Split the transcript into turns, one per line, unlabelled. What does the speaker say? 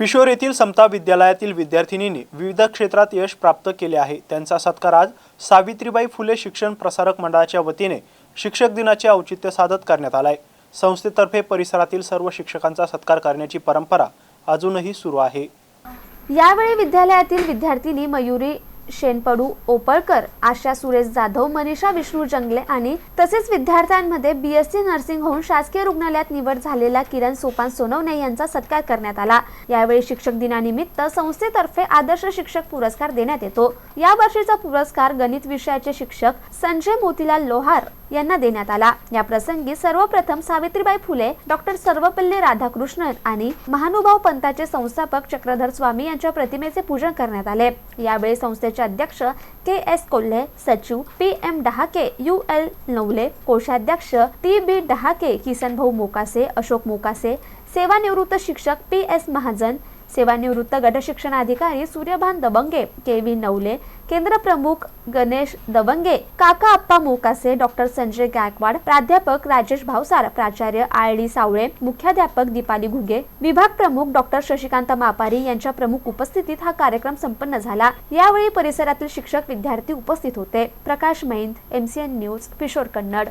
पिशोर येथील समता विद्यालयातील विद्यार्थिनींनी विविध क्षेत्रात यश प्राप्त केले आहे. त्यांचा सत्कार आज सावित्रीबाई फुले शिक्षण प्रसारक मंडळाच्या वतीने शिक्षक दिनाचे औचित्य साधत करण्यात आलाय. संस्थेतर्फे परिसरातील सर्व शिक्षकांचा सत्कार करण्याची परंपरा अजूनही सुरू आहे.
यावेळी विद्यालयातील विद्यार्थिनी मयुरी शेनपडू ओपळकर आशा सुरेश जाधव मनीषा विष्णू जंगले आणि तसेच विद्यार्थ्यांमध्ये बीएससी नर्सिंग होऊन शासकीय रुग्णालयात निवड झालेला किरण सोपान सोनवणे यांचा सत्कार करण्यात आला. यावेळी शिक्षक दिनानिमित्त संस्थेतर्फे आदर्श शिक्षक पुरस्कार देण्यात येतो. या वर्षीचा पुरस्कार गणित विषयाचे शिक्षक संजय मोतीलाल लोहार यांना देण्यात आला. या प्रसंगी सर्वप्रथम सावित्रीबाई फुले डॉक्टर सर्वपल्ली राधाकृष्णन आणि महानुभाव पंथाचे संस्थापक चक्रधर स्वामी यांच्या प्रतिमेचे पूजन करण्यात आले. यावेळी संस्थेचे अध्यक्ष के एस कोल्हे सचिव P M Dahake U L Navale कोषाध्यक्ष टी बी डहाके किसन भाऊ मोकासे अशोक मोकासे सेवानिवृत्त शिक्षक पी एस महाजन सेवानिवृत्त गटशिक्षणाधिकारी अधिकारी सूर्यभान दबंगे के व्ही नवले केंद्र प्रमुख गणेश दबंगे काका आप्पा मोकासे डॉक्टर संजय गायकवाड प्राध्यापक राजेश भावसार प्राचार्य आय डी सावळे मुख्याध्यापक दीपाली घुगे विभाग प्रमुख डॉक्टर शशिकांत मापारी यांच्या प्रमुख उपस्थितीत हा कार्यक्रम संपन्न झाला. यावेळी परिसरातील शिक्षक विद्यार्थी उपस्थित होते. Prakash Maind MCN news Kishore Kannad.